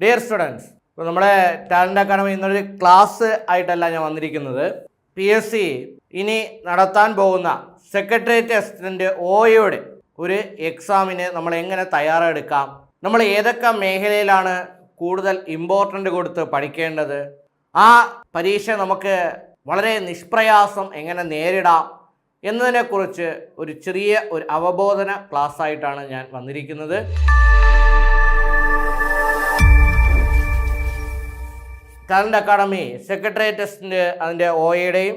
Dear students ഇപ്പോൾ നമ്മുടെ talent academy ഇന്നൊരു ക്ലാസ് ആയിട്ടല്ല ഞാൻ വന്നിരിക്കുന്നത്. പി എസ് സി ഇനി നടത്താൻ പോകുന്ന സെക്രട്ടേറിയറ്റ് അസിസ്റ്റന്റ് ഒയുടെ ഒരു എക്സാമിന് നമ്മൾ എങ്ങനെ തയ്യാറെടുക്കാം? നമ്മൾ ഏതൊക്കെ മേഖലയിലാണ് കൂടുതൽ ഇമ്പോർട്ടന്റ് കൊടുത്ത് പഠിക്കേണ്ടത്? ആ പരീക്ഷ നമുക്ക് വളരെ നിഷ്പ്രയാസം എങ്ങനെ നേരിടാം എന്നതിനെക്കുറിച്ച് ഒരു ചെറിയ ഒരു അവബോധന ക്ലാസ്സായിട്ടാണ് ഞാൻ വന്നിരിക്കുന്നത്. ടാലന്റ് അക്കാഡമി സെക്രട്ടേറിയറ്റസിന്റെ അതിന്റെ ഒ എയുടെയും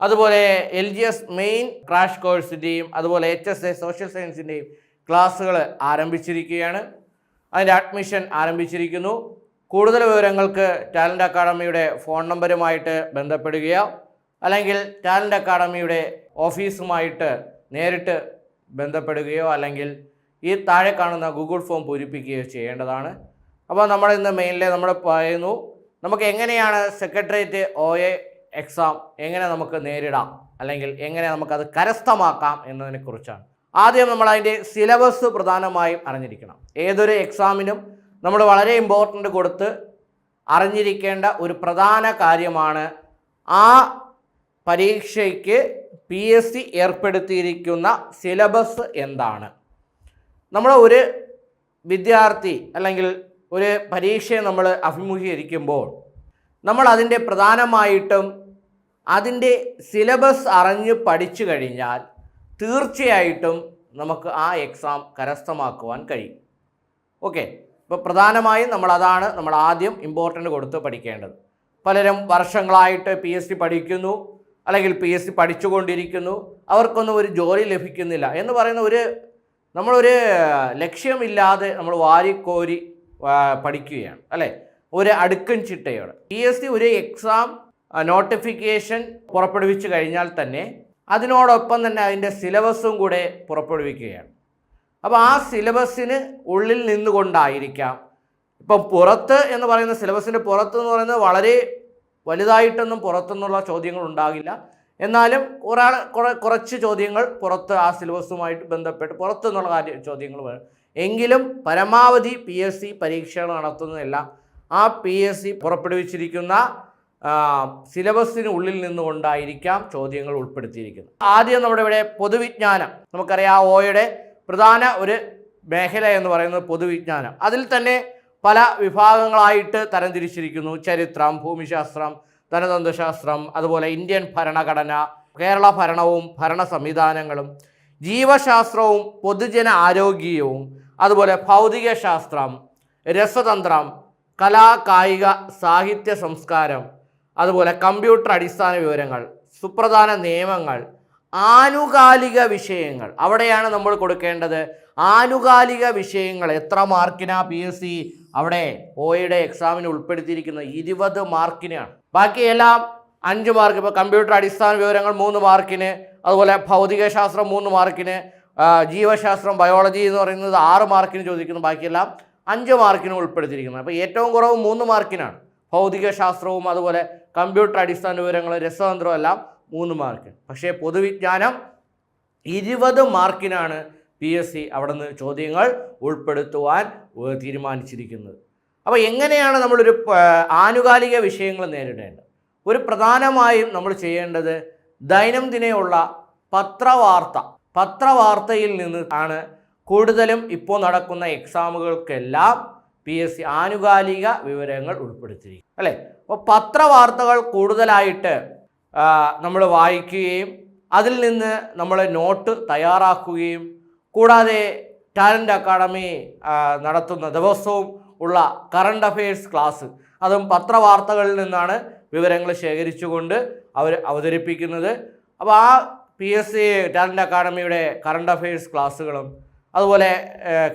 അതുപോലെ L G S main crash കോഴ്സിന്റെയും അതുപോലെ എച്ച് എസ് എ സോഷ്യൽ സയൻസിന്റെയും ക്ലാസ്സുകൾ ആരംഭിച്ചിരിക്കുകയാണ്. അതിന്റെ അഡ്മിഷൻ ആരംഭിച്ചിരിക്കുന്നു. കൂടുതൽ വിവരങ്ങൾക്ക് ടാലന്റ് അക്കാഡമിയുടെ ഫോൺ നമ്പരുമായിട്ട് ബന്ധപ്പെടുകയോ. അല്ലെങ്കിൽ ടാലന്റ് അക്കാഡമിയുടെ ഓഫീസുമായിട്ട് നേരിട്ട് ബന്ധപ്പെടുകയോ അല്ലെങ്കിൽ ഈ താഴെ കാണുന്ന ഗൂഗിൾ ഫോം പൂരിപ്പിക്കുകയോ ചെയ്യേണ്ടതാണ്. അപ്പോൾ നമ്മൾ ഇന്ന് മെയിനിൽ നമ്മൾ പറയുന്നു. നമുക്ക് എങ്ങനെയാണ് സെക്രട്ടേറിയറ്റ് ഒ എ എക്സാം എങ്ങനെ നമുക്ക് നേരിടാം? അല്ലെങ്കിൽ എങ്ങനെ നമുക്കത് കരസ്ഥമാക്കാം എന്നതിനെക്കുറിച്ചാണ് ആദ്യം നമ്മൾ അതിന്റെ സിലബസ് പ്രധാനമായും അറിഞ്ഞിരിക്കണം. ഏതൊരു എക്സാമിനും നമ്മൾ വളരെ ഇമ്പോർട്ടന്റ് കൊടുത്ത് അറിഞ്ഞിരിക്കേണ്ട ഒരു പ്രധാന കാര്യമാണ് ആ പരീക്ഷയ്ക്ക് പി എസ് സി ഏർപ്പെടുത്തിയിരിക്കുന്ന സിലബസ് എന്താണ്. നമ്മൾ ഒരു വിദ്യാർത്ഥി അല്ലെങ്കിൽ ഒരു പരീക്ഷയെ നമ്മൾ അഭിമുഖീകരിക്കുമ്പോൾ നമ്മൾ അതിന്റെ പ്രധാനമായിട്ടും അതിന്റെ സിലബസ് അറിഞ്ഞ് പഠിച്ചു കഴിഞ്ഞാൽ തീർച്ചയായിട്ടും നമുക്ക് ആ എക്സാം കരസ്ഥമാക്കുവാൻ കഴിയും. ഓക്കെ. ഇപ്പോൾ പ്രധാനമായും നമ്മൾ അതാണ് നമ്മൾ ആദ്യം ഇമ്പോർട്ടന്റ് കൊടുത്ത് പഠിക്കേണ്ടത്. പലരും വർഷങ്ങളായിട്ട് പി എസ് സി പഠിക്കുന്നു അല്ലെങ്കിൽ പി എസ് സി പഠിച്ചുകൊണ്ടിരിക്കുന്നു അവർക്കൊന്നും ഒരു ജോലി ലഭിക്കുന്നില്ല എന്ന് പറയുന്ന ഒരു നമ്മളൊരു ലക്ഷ്യമില്ലാതെ നമ്മൾ വാരിക്കോരി പഠിക്കുകയാണ് അല്ലേ? ഒരു അടുക്കും ചിട്ടയോടെ. പി എസ് സി ഒരു എക്സാം നോട്ടിഫിക്കേഷൻ പുറപ്പെടുവിച്ചു കഴിഞ്ഞാൽ തന്നെ അതിനോടൊപ്പം തന്നെ അതിന്റെ സിലബസും കൂടെ പുറപ്പെടുവിക്കുകയാണ്. അപ്പോൾ ആ സിലബസിന് ഉള്ളിൽ നിന്നുകൊണ്ടായിരിക്കാം. ഇപ്പം പുറത്ത് എന്ന് പറയുന്ന സിലബസിന്റെ പുറത്ത് എന്ന് പറയുന്നത് വളരെ വലുതായിട്ടൊന്നും പുറത്തുനിന്നുള്ള ചോദ്യങ്ങൾ ഉണ്ടാകില്ല. എന്നാലും ഒരാൾ കുറെ കുറച്ച് ചോദ്യങ്ങൾ പുറത്ത് ആ സിലബസുമായിട്ട് ബന്ധപ്പെട്ട് പുറത്തുനിന്നുള്ള കാര്യ ചോദ്യങ്ങൾ എങ്കിലും പരമാവധി പി എസ് സി പരീക്ഷകൾ നടത്തുന്നതെല്ലാം. ആ പി എസ് സി പുറപ്പെടുവിച്ചിരിക്കുന്ന സിലബസിന് ഉള്ളിൽ നിന്നുകൊണ്ടായിരിക്കാം ചോദ്യങ്ങൾ ഉൾപ്പെടുത്തിയിരിക്കുന്നത്. ആദ്യം നമ്മുടെ ഇവിടെ പൊതുവിജ്ഞാനം. നമുക്കറിയാം ഓയുടെ പ്രധാന ഒരു മേഖല എന്ന് പറയുന്നത് പൊതുവിജ്ഞാനം. അതിൽ തന്നെ പല വിഭാഗങ്ങളായിട്ട് തരംതിരിച്ചിരിക്കുന്നു. ചരിത്രം ഭൂമിശാസ്ത്രം ധനതന്ത്രശാസ്ത്രം അതുപോലെ ഇന്ത്യൻ ഭരണഘടന കേരള ഭരണവും ഭരണ സംവിധാനങ്ങളും ജീവശാസ്ത്രവും പൊതുജന ആരോഗ്യവും അതുപോലെ ഭൗതികശാസ്ത്രം രസതന്ത്രം കലാ കായിക സാഹിത്യ സംസ്കാരം അതുപോലെ കമ്പ്യൂട്ടർ അടിസ്ഥാന വിവരങ്ങൾ സുപ്രധാന നിയമങ്ങൾ ആനുകാലിക വിഷയങ്ങൾ. അവിടെയാണ് നമ്മൾ കൊടുക്കേണ്ടത്. ആനുകാലിക വിഷയങ്ങൾ. എത്ര മാർക്കിനാ പി എസ് സി? അവിടെ ഒയുടെ എക്സാമിന് ഉൾപ്പെടുത്തിയിരിക്കുന്നത് ഇരുപത് മാർക്കിനാണ്. ബാക്കിയെല്ലാം അഞ്ച് മാർക്ക്. ഇപ്പോൾ കമ്പ്യൂട്ടർ അടിസ്ഥാന വിവരങ്ങൾ മൂന്ന് മാർക്കിന്. അതുപോലെ ഭൗതികശാസ്ത്രം മൂന്ന് മാർക്കിന്. ജീവശാസ്ത്രം ബയോളജി എന്ന് പറയുന്നത് ആറ് മാർക്കിന് ചോദിക്കുന്നു. ബാക്കിയെല്ലാം അഞ്ച് മാർക്കിന് ഉൾപ്പെടുത്തിയിരിക്കുന്നത് അപ്പോൾ ഏറ്റവും കുറവ് മൂന്ന് മാർക്കിനാണ്. ഭൗതികശാസ്ത്രവും അതുപോലെ കമ്പ്യൂട്ടർ അടിസ്ഥാന വിവരങ്ങൾ രസതന്ത്രവും എല്ലാം മൂന്ന് മാർക്ക്. പക്ഷേ പൊതുവിജ്ഞാനം ഇരുപത് മാർക്കിനാണ് പി എസ് സി അവിടെ നിന്ന് ചോദ്യങ്ങൾ ഉൾപ്പെടുത്തുവാൻ തീരുമാനിച്ചിരിക്കുന്നത്. അപ്പോൾ എങ്ങനെയാണ് നമ്മളൊരു ആനുകാലിക വിഷയങ്ങൾ നേരിടേണ്ടത്? ഒരു പ്രധാനമായും നമ്മൾ ചെയ്യേണ്ടത് ദൈനംദിനയുള്ള പത്രവാർത്ത പത്രവാർത്തയിൽ നിന്ന് ആണ് കൂടുതലും ഇപ്പോൾ നടക്കുന്ന എക്സാമുകൾക്കെല്ലാം പി എസ് സി ആനുകാലിക വിവരങ്ങൾ ഉൾപ്പെടുത്തിയിരിക്കും അല്ലേ? അപ്പോൾ പത്രവാർത്തകൾ കൂടുതലായിട്ട് നമ്മൾ വായിക്കുകയും അതിൽ നിന്ന് നമ്മൾ നോട്ട് തയ്യാറാക്കുകയും കൂടാതെ ടാലന്റ് അക്കാഡമി നടത്തുന്ന ദിവസവും ഉള്ള കറണ്ട് അഫയേഴ്സ് ക്ലാസ് അതും പത്രവാർത്തകളിൽ നിന്നാണ് വിവരങ്ങൾ ശേഖരിച്ചുകൊണ്ട് അവർ അവതരിപ്പിക്കുന്നത്. അപ്പോൾ ആ പി എസ് സി ടാലന്റ് അക്കാഡമിയുടെ കറണ്ട് അഫയേഴ്സ് ക്ലാസ്സുകളും അതുപോലെ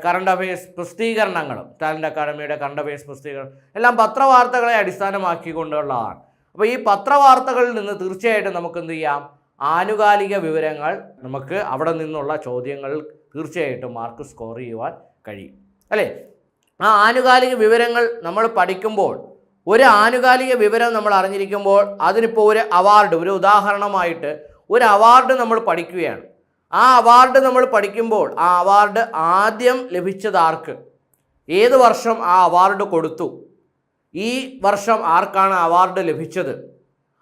കറണ്ട് അഫയേഴ്സ് പ്രസിദ്ധീകരണങ്ങളും ടാലന്റ് അക്കാഡമിയുടെ കറണ്ട് അഫയേഴ്സ് പ്രസിദ്ധീകരണം എല്ലാം പത്രവാർത്തകളെ അടിസ്ഥാനമാക്കിക്കൊണ്ടുള്ളതാണ്. അപ്പോൾ ഈ പത്രവാർത്തകളിൽ നിന്ന് തീർച്ചയായിട്ടും നമുക്ക് എന്ത് ചെയ്യാം? ആനുകാലിക വിവരങ്ങൾ നമുക്ക് അവിടെ നിന്നുള്ള ചോദ്യങ്ങൾ തീർച്ചയായിട്ടും മാർക്ക് സ്കോർ ചെയ്യുവാൻ കഴിയും. അല്ലേ? ആ ആനുകാലിക വിവരങ്ങൾ നമ്മൾ പഠിക്കുമ്പോൾ ഒരു ആനുകാലിക വിവരം നമ്മൾ അറിഞ്ഞിരിക്കുമ്പോൾ അതിനിപ്പോൾ ഒരു അവാർഡ് ഒരു ഉദാഹരണമായിട്ട് ഒരു അവാർഡ് നമ്മൾ പഠിക്കുകയാണ്. ആ അവാർഡ് നമ്മൾ പഠിക്കുമ്പോൾ ആ അവാർഡ് ആദ്യം ലഭിച്ചത് ആർക്ക്? ഏത് വർഷം ആ അവാർഡ് കൊടുത്തു? ഈ വർഷം ആർക്കാണ് അവാർഡ് ലഭിച്ചത്?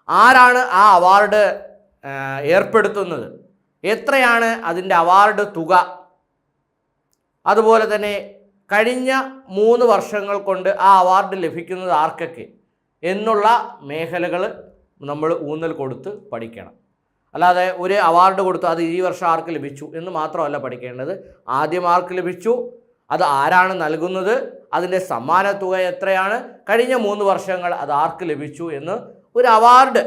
ആരാണ് ആ അവാർഡ് ഏർപ്പെടുത്തുന്നത്? എത്രയാണ് അതിന്റെ അവാർഡ് തുക? അതുപോലെ തന്നെ കഴിഞ്ഞ മൂന്ന് വർഷങ്ങൾ കൊണ്ട് ആ അവാർഡ് ലഭിക്കുന്നത് ആർക്കൊക്കെ? എന്നുള്ള മേഖലകൾ നമ്മൾ ഊന്നൽ കൊടുത്ത് പഠിക്കണം. അല്ലാതെ ഒരു അവാർഡ് കൊടുത്തു അത് ഈ വർഷം ആർക്ക് ലഭിച്ചു എന്ന് മാത്രമല്ല പഠിക്കേണ്ടത്. ആദ്യം ആർക്ക് ലഭിച്ചു? അത് ആരാണ് നൽകുന്നത്? അതിന്റെ സമ്മാന തുക എത്രയാണ്? കഴിഞ്ഞ മൂന്ന് വർഷങ്ങൾ അത് ആർക്ക് ലഭിച്ചു എന്ന് ഒരു അവാർഡ്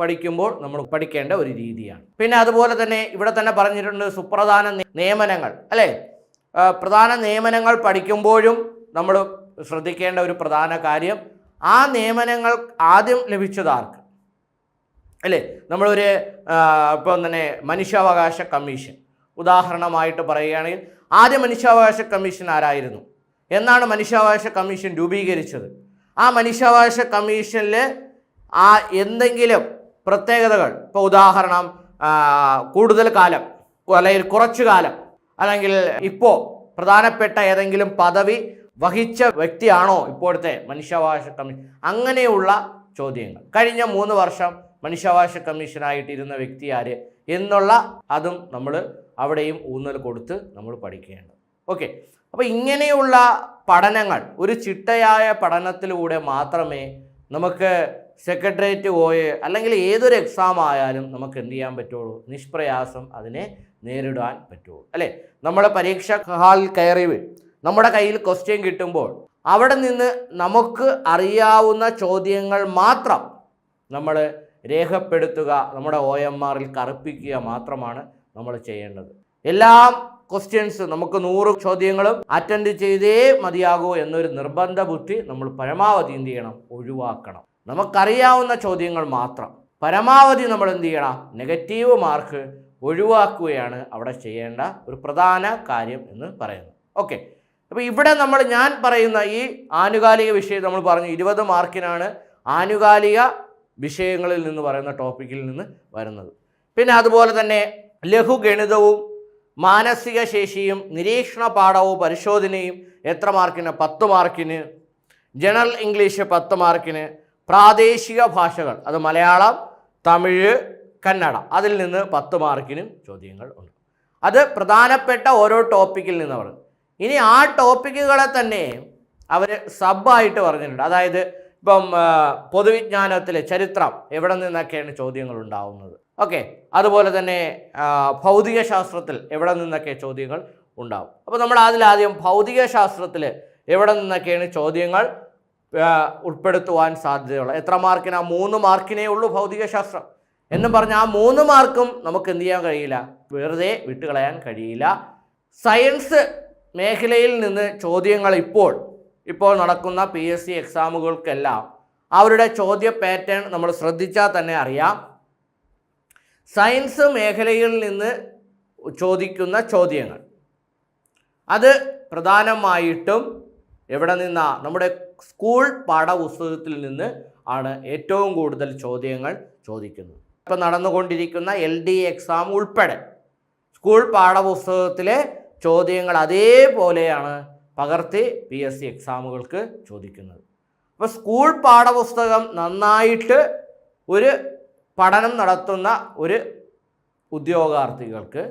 പഠിക്കുമ്പോൾ നമ്മൾ പഠിക്കേണ്ട ഒരു രീതിയാണ്. പിന്നെ അതുപോലെ തന്നെ ഇവിടെ തന്നെ പറഞ്ഞിട്ടുണ്ട് സുപ്രധാന നിയമനങ്ങൾ അല്ലേ? പ്രധാന നിയമനങ്ങൾ പഠിക്കുമ്പോഴും നമ്മൾ ശ്രദ്ധിക്കേണ്ട ഒരു പ്രധാന കാര്യം ആ നിയമനങ്ങൾ ആദ്യം ലഭിച്ചത് ആർക്ക്? അല്ലേ? നമ്മളൊരു ഇപ്പം തന്നെ മനുഷ്യാവകാശ കമ്മീഷൻ. ഉദാഹരണമായിട്ട് പറയുകയാണെങ്കിൽ ആദ്യ മനുഷ്യാവകാശ കമ്മീഷൻ ആരായിരുന്നു? എന്നാണ് മനുഷ്യാവകാശ കമ്മീഷൻ രൂപീകരിച്ചത്. ആ മനുഷ്യാവകാശ കമ്മീഷനിൽ ആ എന്തെങ്കിലും പ്രത്യേകതകൾ ഇപ്പോൾ ഉദാഹരണം കൂടുതൽ കാലം അല്ലെങ്കിൽ കുറച്ചു കാലം അല്ലെങ്കിൽ ഇപ്പോൾ പ്രധാനപ്പെട്ട ഏതെങ്കിലും പദവി വഹിച്ച വ്യക്തിയാണോ ഇപ്പോഴത്തെ മനുഷ്യാവകാശ കമ്മീഷൻ അങ്ങനെയുള്ള ചോദ്യങ്ങൾ. കഴിഞ്ഞ മൂന്ന് വർഷം മനുഷ്യാവകാശ കമ്മീഷനായിട്ടിരുന്ന വ്യക്തി ആര് എന്നുള്ള അതും നമ്മൾ അവിടെയും ഊന്നൽ കൊടുത്ത് നമ്മൾ പഠിക്കേണ്ടത് ഓക്കെ. അപ്പോൾ ഇങ്ങനെയുള്ള പഠനങ്ങൾ ഒരു ചിട്ടയായ പഠനത്തിലൂടെ മാത്രമേ നമുക്ക് സെക്രട്ടേറിയറ്റ് പോയി അല്ലെങ്കിൽ ഏതൊരു എക്സാം ആയാലും നമുക്ക് എന്ത് ചെയ്യാൻ പറ്റുള്ളൂ? നിഷ്പ്രയാസം അതിനെ നേരിടാൻ പറ്റുള്ളൂ. അല്ലേ? നമ്മുടെ പരീക്ഷ ഹാളിൽ കയറി നമ്മുടെ കയ്യിൽ ക്വസ്റ്റ്യൻ കിട്ടുമ്പോൾ അവിടെ നിന്ന് നമുക്ക് അറിയാവുന്ന ചോദ്യങ്ങൾ മാത്രം നമ്മൾ രേഖപ്പെടുത്തുക നമ്മുടെ ഒ എം ആറിൽ കറുപ്പിക്കുക മാത്രമാണ് നമ്മൾ ചെയ്യേണ്ടത്. എല്ലാം ക്വസ്റ്റ്യൻസ് നമുക്ക് നൂറ് ചോദ്യങ്ങളും അറ്റൻഡ് ചെയ്തേ മതിയാകൂ എന്നൊരു നിർബന്ധ ബുദ്ധി നമ്മൾ പരമാവധി എന്ത് ചെയ്യണം? ഒഴിവാക്കണം. നമുക്കറിയാവുന്ന ചോദ്യങ്ങൾ മാത്രം. പരമാവധി നമ്മൾ എന്ത് ചെയ്യണം? നെഗറ്റീവ് മാർക്ക് ഒഴിവാക്കുകയാണ് അവിടെ ചെയ്യേണ്ട ഒരു പ്രധാന കാര്യം എന്ന് പറയുന്നത്. ഓക്കെ അപ്പോൾ ഇവിടെ നമ്മൾ ഞാൻ പറയുന്ന ഈ ആനുകാലിക വിഷയം നമ്മൾ പറഞ്ഞു ഇരുപത് മാർക്കിനാണ് ആനുകാലിക വിഷയങ്ങളിൽ നിന്ന് പറയുന്ന ടോപ്പിക്കിൽ നിന്ന് വരുന്നത്. പിന്നെ അതുപോലെ തന്നെ ലഘുഗണിതവും മാനസിക ശേഷിയും നിരീക്ഷണ പാഠവും പരിശോധനയും എത്ര മാർക്കിന്? പത്ത് മാർക്കിന്. ജനറൽ ഇംഗ്ലീഷ് പത്ത് മാർക്കിന്. പ്രാദേശിക ഭാഷകൾ അത് മലയാളം തമിഴ് കന്നഡ അതിൽ നിന്ന് പത്ത് മാർക്കിനും ചോദ്യങ്ങൾ ഉണ്ട്. അത് പ്രധാനപ്പെട്ട ഓരോ ടോപ്പിക്കിൽ നിന്ന് പറഞ്ഞു ഇനി ആ ടോപ്പിക്കുകളെ തന്നെ അവർ സബായിട്ട് പറഞ്ഞിട്ടുണ്ട്. അതായത് ഇപ്പം പൊതുവിജ്ഞാനത്തിലെ ചരിത്രം എവിടെ നിന്നൊക്കെയാണ് ചോദ്യങ്ങൾ ഉണ്ടാവുന്നത്? ഓക്കെ. അതുപോലെ തന്നെ ഭൗതിക ശാസ്ത്രത്തിൽ എവിടെ നിന്നൊക്കെ ചോദ്യങ്ങൾ ഉണ്ടാവും? അപ്പോൾ നമ്മൾ അതിലാദ്യം ഭൗതിക ശാസ്ത്രത്തിൽ എവിടെ നിന്നൊക്കെയാണ് ചോദ്യങ്ങൾ ഉൾപ്പെടുത്തുവാൻ സാധ്യതയുള്ളത്? എത്ര മാർക്കിന്? ആ മൂന്ന് മാർക്കിനേ ഉള്ളൂ ഭൗതിക ശാസ്ത്രം എന്നും പറഞ്ഞാൽ ആ മൂന്ന് മാർക്കും നമുക്ക് എന്ത് ചെയ്യാൻ കഴിയില്ല? വെറുതെ വിട്ടുകളയാൻ കഴിയില്ല. സയൻസ് മേഖലയിൽ നിന്ന് ചോദ്യങ്ങൾ ഇപ്പോൾ ഇപ്പോൾ നടക്കുന്ന പി എസ് സി എക്സാമുകൾക്കെല്ലാം അവരുടെ ചോദ്യ പാറ്റേൺ നമ്മൾ ശ്രദ്ധിച്ചാൽ തന്നെ അറിയാം. സയൻസ് മേഖലയിൽ നിന്ന് ചോദിക്കുന്ന ചോദ്യങ്ങൾ. അത് പ്രധാനമായിട്ടും എവിടെ നിന്നാ? നമ്മുടെ സ്കൂൾ പാഠപുസ്തകത്തിൽ നിന്ന് ആണ് ഏറ്റവും കൂടുതൽ ചോദ്യങ്ങൾ ചോദിക്കുന്നത്. ഇപ്പം നടന്നുകൊണ്ടിരിക്കുന്ന എൽ ഡി എക്സാം ഉൾപ്പെടെ സ്കൂൾ പാഠപുസ്തകത്തിലെ ചോദ്യങ്ങൾ അതേപോലെയാണ് പകർത്തി പി എസ് സി എക്സാമുകൾക്ക് ചോദിക്കുന്നത്. അപ്പോൾ സ്കൂൾ പാഠപുസ്തകം നന്നായിട്ട് ഒരു പഠനം നടത്തുന്ന ഒരു ഉദ്യോഗാർത്ഥികൾക്ക്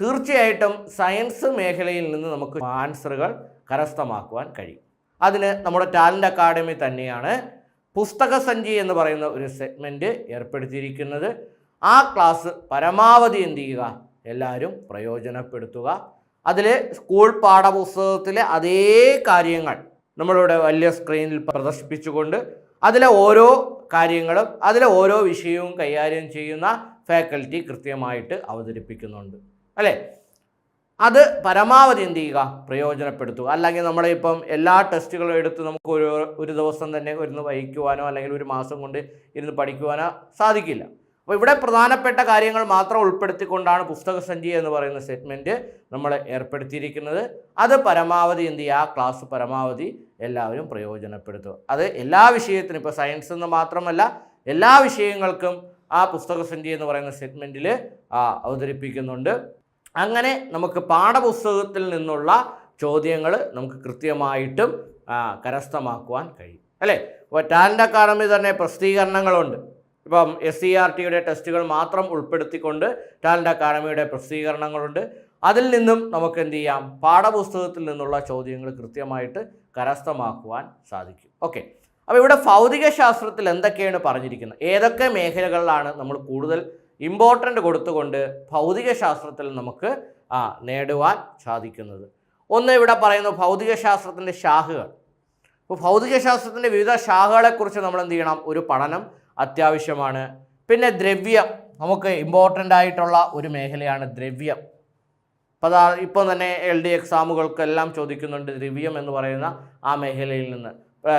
തീർച്ചയായിട്ടും സയൻസ് മേഖലയിൽ നിന്ന് നമുക്ക് ആൻസറുകൾ കരസ്ഥമാക്കുവാൻ കഴിയും. അതിന് നമ്മുടെ ടാലന്റ് അക്കാഡമി തന്നെയാണ് പുസ്തക സഞ്ചി എന്ന് പറയുന്ന ഒരു സെഗ്മെന്റ് ഏർപ്പെടുത്തിയിരിക്കുന്നത്. ആ ക്ലാസ് പരമാവധി എന്ത് ചെയ്യുക? എല്ലാവരും പ്രയോജനപ്പെടുത്തുക. അതിൽ സ്കൂൾ പാഠപുസ്തകത്തിലെ അതേ കാര്യങ്ങൾ നമ്മളിവിടെ വലിയ സ്ക്രീനിൽ പ്രദർശിപ്പിച്ചുകൊണ്ട് അതിലെ ഓരോ കാര്യങ്ങളും അതിലെ ഓരോ വിഷയവും കൈകാര്യം ചെയ്യുന്ന ഫാക്കൽറ്റി കൃത്യമായിട്ട് അവതരിപ്പിക്കുന്നുണ്ട്. അല്ലേ? അത് പരമാവധി എന്ത് ചെയ്യുക? പ്രയോജനപ്പെടുത്തുക. അല്ലെങ്കിൽ നമ്മളെ ഇപ്പം എല്ലാ ടെസ്റ്റുകളും എടുത്ത് നമുക്ക് ഒരു ഒരു ദിവസം തന്നെ ഇരുന്ന് വഹിക്കുവാനോ അല്ലെങ്കിൽ ഒരു മാസം കൊണ്ട് ഇരുന്ന് പഠിക്കുവാനോ സാധിക്കില്ല. അപ്പോൾ ഇവിടെ പ്രധാനപ്പെട്ട കാര്യങ്ങൾ മാത്രം ഉൾപ്പെടുത്തിക്കൊണ്ടാണ് പുസ്തക സഞ്ചി എന്ന് പറയുന്ന സെഗ്മെന്റ് നമ്മൾ ഏർപ്പെടുത്തിയിരിക്കുന്നത്. അത് പരമാവധി എന്ത് ചെയ്യുക? ആ ക്ലാസ് പരമാവധി എല്ലാവരും പ്രയോജനപ്പെടുത്തുക. അത് എല്ലാ വിഷയത്തിനും ഇപ്പോൾ സയൻസ് എന്ന് മാത്രമല്ല എല്ലാ വിഷയങ്ങൾക്കും ആ പുസ്തക സഞ്ചി എന്ന് പറയുന്ന സെഗ്മെന്റിൽ അവതരിപ്പിക്കുന്നുണ്ട്. അങ്ങനെ നമുക്ക് പാഠപുസ്തകത്തിൽ നിന്നുള്ള ചോദ്യങ്ങൾ നമുക്ക് കൃത്യമായിട്ടും കരസ്ഥമാക്കുവാൻ കഴിയും. അല്ലേ? അപ്പോൾ ടാലന്റ് അക്കാദമി തന്നെ പ്രസിദ്ധീകരണങ്ങളുണ്ട്. ഇപ്പം എസ് സി ആർ ടിയുടെ ടെസ്റ്റുകൾ മാത്രം ഉൾപ്പെടുത്തിക്കൊണ്ട് ടാലന്റ് അക്കാഡമിയുടെ പ്രസിദ്ധീകരണങ്ങളുണ്ട്. അതിൽ നിന്നും നമുക്ക് എന്ത് ചെയ്യാം? പാഠപുസ്തകത്തിൽ നിന്നുള്ള ചോദ്യങ്ങൾ കൃത്യമായിട്ട് കരസ്ഥമാക്കുവാൻ സാധിക്കും. ഓക്കെ. അപ്പോൾ ഇവിടെ ഭൗതിക ശാസ്ത്രത്തിൽ എന്തൊക്കെയാണ് പറഞ്ഞിരിക്കുന്നത്? ഏതൊക്കെ മേഖലകളിലാണ് നമ്മൾ കൂടുതൽ ഇമ്പോർട്ടന്റ് കൊടുത്തുകൊണ്ട് ഭൗതിക ശാസ്ത്രത്തിൽ നമുക്ക് ആ നേടുവാൻ സാധിക്കുന്നത്? ഒന്ന് ഇവിടെ പറയുന്നു ഭൗതിക ശാസ്ത്രത്തിന്റെ ശാഖകൾ. അപ്പോൾ ഭൗതിക ശാസ്ത്രത്തിന്റെ വിവിധ ശാഖകളെക്കുറിച്ച് നമ്മൾ എന്ത് ചെയ്യണം? ഒരു പഠനം അത്യാവശ്യമാണ്. പിന്നെ ദ്രവ്യം നമുക്ക് ഇമ്പോർട്ടന്റ് ആയിട്ടുള്ള ഒരു മേഖലയാണ് ദ്രവ്യം. അപ്പോൾ അതാ ഇപ്പം തന്നെ എൽ ഡി എക്സാമുകൾക്കെല്ലാം ചോദിക്കുന്നുണ്ട് ദ്രവ്യം എന്ന് പറയുന്ന ആ മേഖലയിൽ നിന്ന്.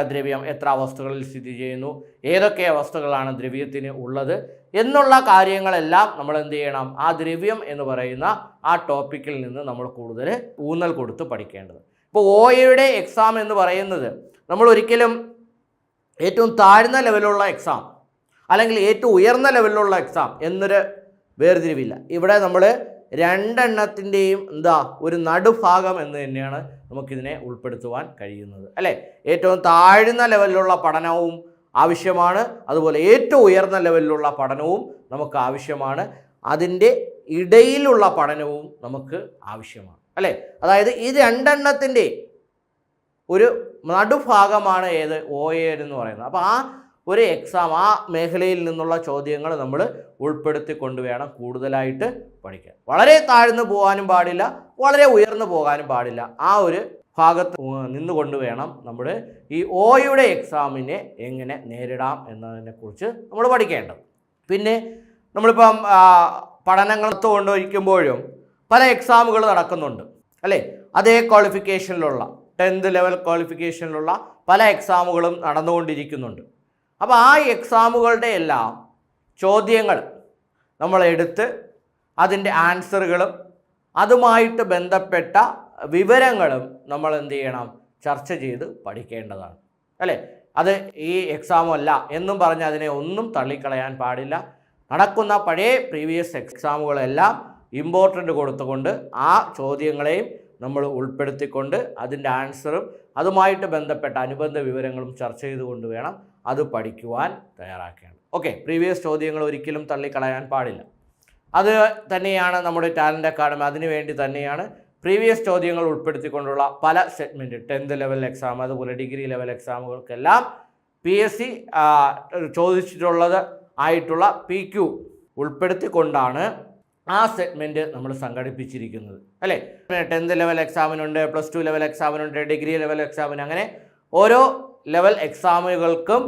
ദ്രവ്യം എത്ര അവസ്ഥകളിൽ സ്ഥിതി ചെയ്യുന്നു? ഏതൊക്കെ അവസ്ഥകളാണ് ദ്രവ്യത്തിന് ഉള്ളത്? എന്നുള്ള കാര്യങ്ങളെല്ലാം നമ്മൾ എന്ത് ചെയ്യണം? ആ ദ്രവ്യം എന്ന് പറയുന്ന ആ ടോപ്പിക്കിൽ നിന്ന് നമ്മൾ കൂടുതൽ ഊന്നൽ കൊടുത്ത് പഠിക്കേണ്ടത്. ഇപ്പോൾ ഒ എയുടെ എക്സാം എന്ന് പറയുന്നത് നമ്മൾ ഒരിക്കലും ഏറ്റവും താഴ്ന്ന ലെവലുള്ള എക്സാം അല്ലെങ്കിൽ ഏറ്റവും ഉയർന്ന ലെവലിലുള്ള എക്സാം എന്നൊരു വേർതിരിവില്ല. ഇവിടെ നമ്മൾ രണ്ടെണ്ണത്തിന്റെയും എന്താ ഒരു നടുഭാഗം എന്ന് തന്നെയാണ് നമുക്കിതിനെ ഉൾപ്പെടുത്തുവാൻ കഴിയുന്നത്. അല്ലേ? ഏറ്റവും താഴ്ന്ന ലെവലിലുള്ള പഠനവും ആവശ്യമാണ്. അതുപോലെ ഏറ്റവും ഉയർന്ന ലെവലിലുള്ള പഠനവും നമുക്ക് ആവശ്യമാണ്. അതിന്റെ ഇടയിലുള്ള പഠനവും നമുക്ക് ആവശ്യമാണ്. അല്ലേ? അതായത് ഈ രണ്ടെണ്ണത്തിന്റെ ഒരു നടുഭാഗമാണ് ഏത്? ഒ എന്ന് പറയുന്നത്. അപ്പോൾ ആ ഒരു എക്സാം ആ മേഖലയിൽ നിന്നുള്ള ചോദ്യങ്ങൾ നമ്മൾ ഉൾപ്പെടുത്തിക്കൊണ്ട് വേണം കൂടുതലായിട്ട് പഠിക്കാൻ. വളരെ താഴ്ന്നു പോകാനും പാടില്ല വളരെ ഉയർന്നു പോകാനും പാടില്ല. ആ ഒരു ഭാഗത്ത് നിന്നുകൊണ്ട് വേണം നമ്മൾ ഈ ഒയുടെ എക്സാമിനെ എങ്ങനെ നേരിടാം എന്നതിനെക്കുറിച്ച് നമ്മൾ പഠിക്കേണ്ടത്. പിന്നെ നമ്മളിപ്പം പഠനങ്ങൾ കൊണ്ടിരിക്കുമ്പോഴും പല എക്സാമുകൾ നടക്കുന്നുണ്ട് അല്ലേ? അതേ ക്വാളിഫിക്കേഷനിലുള്ള ടെൻത്ത് ലെവൽ ക്വാളിഫിക്കേഷനിലുള്ള പല എക്സാമുകളും നടന്നുകൊണ്ടിരിക്കുന്നുണ്ട്. അപ്പോൾ ആ എക്സാമുകളുടെ എല്ലാം ചോദ്യങ്ങൾ നമ്മൾ എടുത്ത് അതിന്റെ ആൻസറുകളും അതുമായിട്ട് ബന്ധപ്പെട്ട വിവരങ്ങളും നമ്മൾ എന്ത് ചെയ്യണം? ചർച്ച ചെയ്ത് പഠിക്കേണ്ടതാണ്. അല്ലേ? അത് ഈ എക്സാമല്ല എന്നും പറഞ്ഞ് അതിനെ ഒന്നും തള്ളിക്കളയാൻ പാടില്ല. നടക്കുന്ന പഴയ പ്രീവിയസ് എക്സാമുകളെല്ലാം ഇമ്പോർട്ടന്റ് കൊടുത്തുകൊണ്ട് ആ ചോദ്യങ്ങളെയും നമ്മൾ ഉൾപ്പെടുത്തിക്കൊണ്ട് അതിന്റെ ആൻസറും അതുമായിട്ട് ബന്ധപ്പെട്ട അനുബന്ധ വിവരങ്ങളും ചർച്ച ചെയ്തുകൊണ്ട് വേണം അത് പഠിക്കുവാൻ തയ്യാറാക്കേണ്ടത് ഓക്കെ പ്രീവിയസ് ചോദ്യങ്ങൾ ഒരിക്കലും തള്ളിക്കളയാൻ പാടില്ല. അത് തന്നെയാണ് നമ്മുടെ ടാലന്റ് അക്കാഡമി അതിനുവേണ്ടി തന്നെയാണ് പ്രീവിയസ് ചോദ്യങ്ങൾ ഉൾപ്പെടുത്തിക്കൊണ്ടുള്ള പല സെഗ്മെന്റ് ടെൻത്ത് ലെവൽ എക്സാം അതുപോലെ ഡിഗ്രി ലെവൽ എക്സാമുകൾക്കെല്ലാം പി എസ് സി ചോദിച്ചിട്ടുള്ളത് ആയിട്ടുള്ള പി ക്യു ഉൾപ്പെടുത്തിക്കൊണ്ടാണ് ആ സെഗ്മെന്റ് നമ്മൾ സംഘടിപ്പിച്ചിരിക്കുന്നത്. അല്ലേ? ടെൻത്ത് ലെവൽ എക്സാമിനുണ്ട് പ്ലസ് ടു ലെവൽ എക്സാമിനുണ്ട് ഡിഗ്രി ലെവൽ എക്സാമിന് അങ്ങനെ ഓരോ ലെവൽ എക്സാമുകൾക്കും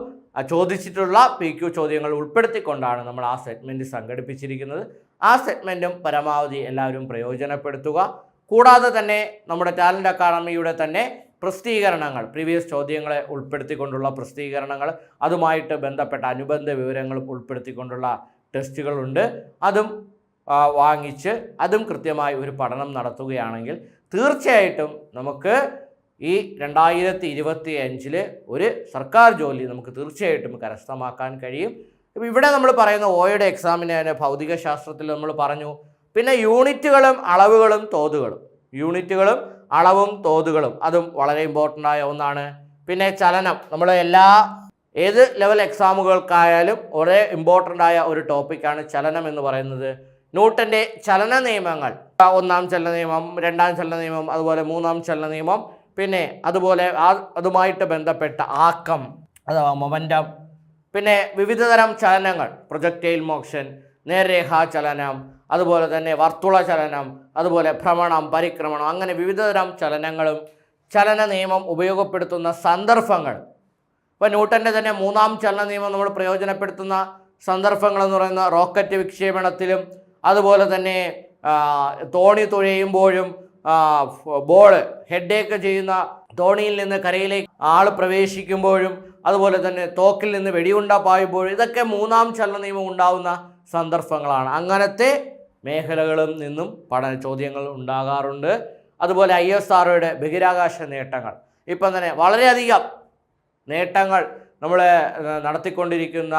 ചോദിച്ചിട്ടുള്ള പി ക്യു ചോദ്യങ്ങൾ ഉൾപ്പെടുത്തിക്കൊണ്ടാണ് നമ്മൾ ആ സെഗ്മെന്റ് സംഘടിപ്പിച്ചിരിക്കുന്നത്. ആ സെഗ്മെന്റും പരമാവധി എല്ലാവരും പ്രയോജനപ്പെടുത്തുക. കൂടാതെ തന്നെ നമ്മുടെ ടാലന്റ് അക്കാഡമിയുടെ തന്നെ പ്രസിദ്ധീകരണങ്ങൾ പ്രീവിയസ് ചോദ്യങ്ങളെ ഉൾപ്പെടുത്തിക്കൊണ്ടുള്ള പ്രസിദ്ധീകരണങ്ങൾ അതുമായിട്ട് ബന്ധപ്പെട്ട അനുബന്ധ വിവരങ്ങളും ഉൾപ്പെടുത്തിക്കൊണ്ടുള്ള ടെസ്റ്റുകളുണ്ട്. അതും വാങ്ങിച്ച് അതും കൃത്യമായി ഒരു പഠനം നടത്തുകയാണെങ്കിൽ തീർച്ചയായിട്ടും നമുക്ക് ഈ രണ്ടായിരത്തി ഇരുപത്തി അഞ്ചിൽ ഒരു സർക്കാർ ജോലി നമുക്ക് തീർച്ചയായിട്ടും കരസ്ഥമാക്കാൻ കഴിയും. ഇപ്പം ഇവിടെ നമ്മൾ പറയുന്ന ഓയുടെ എക്സാമിന് ഭൗതിക ശാസ്ത്രത്തിൽ നമ്മൾ പറഞ്ഞു. പിന്നെ യൂണിറ്റുകളും അളവുകളും തോതുകളും. യൂണിറ്റുകളും അളവും തോതുകളും അതും വളരെ ഇമ്പോർട്ടന്റ് ആയ ഒന്നാണ്. പിന്നെ ചലനം. നമ്മൾ എല്ലാ ഏത് ലെവൽ എക്സാമുകൾക്കായാലും ഒരേ ഇമ്പോർട്ടന്റ് ആയ ഒരു ടോപ്പിക്കാണ് ചലനം എന്ന് പറയുന്നത്. ന്യൂട്ടന്റെ ചലന നിയമങ്ങൾ. ഒന്നാം ചലന നിയമം രണ്ടാം ചലന നിയമം അതുപോലെ മൂന്നാം ചലന നിയമം പിന്നെ അതുപോലെ അതുമായിട്ട് ബന്ധപ്പെട്ട ആക്കം അഥവാ മൊമന്റം പിന്നെ വിവിധതരം ചലനങ്ങൾ. പ്രൊജക്റ്റൈൽ മോക്ഷൻ നേർരേഖാ ചലനം അതുപോലെ തന്നെ വർത്തുള ചലനം അതുപോലെ ഭ്രമണം പരിക്രമണം അങ്ങനെ വിവിധതരം ചലനങ്ങളും ചലന നിയമം ഉപയോഗപ്പെടുത്തുന്ന സന്ദർഭങ്ങൾ. ഇപ്പോൾ ന്യൂട്ടന്റെ തന്നെ മൂന്നാം ചലന നിയമം നമ്മൾ പ്രയോജനപ്പെടുത്തുന്ന സന്ദർഭങ്ങൾ എന്ന് പറയുന്ന റോക്കറ്റ് വിക്ഷേപണത്തിലും അതുപോലെ തന്നെ തോണി തുഴയുമ്പോഴും ബോൾ ഹെഡേക്ക് ചെയ്യുന്ന തോണിയിൽ നിന്ന് കരയിലേക്ക് ആൾ പ്രവേശിക്കുമ്പോഴും അതുപോലെ തന്നെ തോക്കിൽ നിന്ന് വെടിയുണ്ട പായുമ്പോഴും ഇതൊക്കെ മൂന്നാം ചലന നിയമം ഉണ്ടാകുന്ന സന്ദർഭങ്ങളാണ്. അങ്ങനത്തെ മേഖലകളിൽ നിന്നും പഠന ചോദ്യങ്ങൾ ഉണ്ടാകാറുണ്ട്. അതുപോലെ ഐ എസ് ആർഒയുടെ ബഹിരാകാശ നേട്ടങ്ങൾ. ഇപ്പം തന്നെ വളരെയധികം നേട്ടങ്ങൾ നമ്മൾ നടത്തിക്കൊണ്ടിരിക്കുന്ന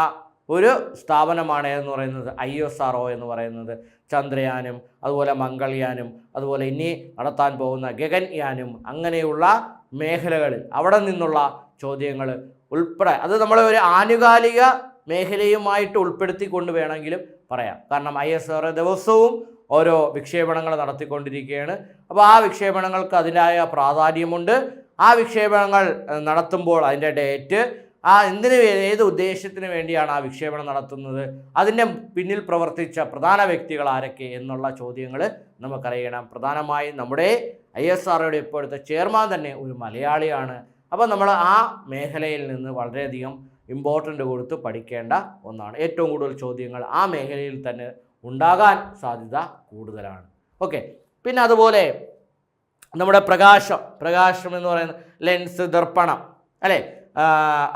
ഒരു സ്ഥാപനമാണ് എന്ന് പറയുന്നത് ഐ എസ് ആർ എന്ന് പറയുന്നത്. ചന്ദ്രയാനും അതുപോലെ മംഗൾയാനും അതുപോലെ ഇനി നടത്താൻ പോകുന്ന ഗഗൻയാനും അങ്ങനെയുള്ള മേഖലകളിൽ അവിടെ നിന്നുള്ള ചോദ്യങ്ങൾ ഉൾപ്പെടെ അത് നമ്മൾ ഒരു ആനുകാലിക മേഖലയുമായിട്ട് ഉൾപ്പെടുത്തിക്കൊണ്ട് വേണമെങ്കിലും പറയാം. കാരണം ഐ എസ് ആർ ദിവസവും ഓരോ വിക്ഷേപണങ്ങൾ നടത്തിക്കൊണ്ടിരിക്കുകയാണ്. അപ്പോൾ ആ വിക്ഷേപണങ്ങൾക്ക് അതിന്റെതായ പ്രാധാന്യമുണ്ട്. ആ വിക്ഷേപണങ്ങൾ നടത്തുമ്പോൾ അതിന്റെ ഡേറ്റ് ആ എന്തിനു ഏത് ഉദ്ദേശത്തിന് വേണ്ടിയാണ് ആ വിക്ഷേപണം നടത്തുന്നത്? അതിന്റെ പിന്നിൽ പ്രവർത്തിച്ച പ്രധാന വ്യക്തികൾ ആരൊക്കെ എന്നുള്ള ചോദ്യങ്ങൾ നമുക്കറിയണം. പ്രധാനമായും നമ്മുടെ ഐ എസ് ആർഒയുടെ ഇപ്പോഴത്തെ ചെയർമാൻ തന്നെ ഒരു മലയാളിയാണ്. അപ്പോൾ നമ്മൾ ആ മേഖലയിൽ നിന്ന് വളരെയധികം ഇമ്പോർട്ടന്റ് കൊടുത്ത് പഠിക്കേണ്ട ഒന്നാണ്. ഏറ്റവും കൂടുതൽ ചോദ്യങ്ങൾ ആ മേഖലയിൽ തന്നെ ഉണ്ടാകാൻ സാധ്യത കൂടുതലാണ്. ഓക്കെ പിന്നെ അതുപോലെ നമ്മുടെ പ്രകാശം. പ്രകാശം എന്ന് പറയുന്ന ലെൻസ് ദർപ്പണം അല്ലേ?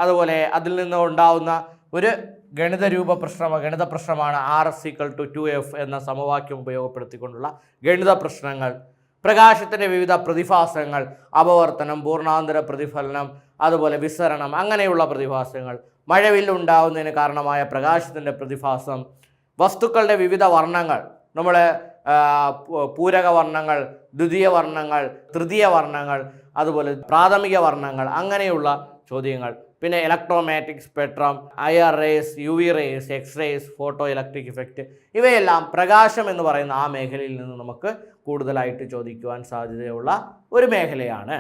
അതുപോലെ അതിൽ നിന്ന് ഉണ്ടാവുന്ന ഒരു ഗണിത രൂപ പ്രശ്നം ഗണിത പ്രശ്നമാണ് R is equal to two F എന്ന സമവാക്യം ഉപയോഗപ്പെടുത്തിക്കൊണ്ടുള്ള ഗണിത പ്രശ്നങ്ങൾ. പ്രകാശത്തിന്റെ വിവിധ പ്രതിഭാസങ്ങൾ അപവർത്തനം പൂർണാന്തര പ്രതിഫലനം അതുപോലെ വിസരണം അങ്ങനെയുള്ള പ്രതിഭാസങ്ങൾ. മഴവിൽ ഉണ്ടാവുന്നതിന് കാരണമായ പ്രകാശത്തിന്റെ പ്രതിഭാസം. വസ്തുക്കളുടെ വിവിധ വർണങ്ങൾ നമ്മൾ പൂരക വർണങ്ങൾ ദ്വിതീയ വർണങ്ങൾ തൃതീയ വർണങ്ങൾ അതുപോലെ പ്രാഥമിക വർണങ്ങൾ അങ്ങനെയുള്ള ചോദ്യങ്ങൾ. പിന്നെ electromagnetic spectrum R rays U V rays X rays photoelectric effect ഇവയെല്ലാം പ്രകാശം എന്ന് പറയുന്ന ആ മേഖലയിൽ നിന്ന് നമുക്ക് കൂടുതലായിട്ട് ചോദിക്കുവാൻ സാധ്യതയുള്ള ഒരു മേഖലയാണ്.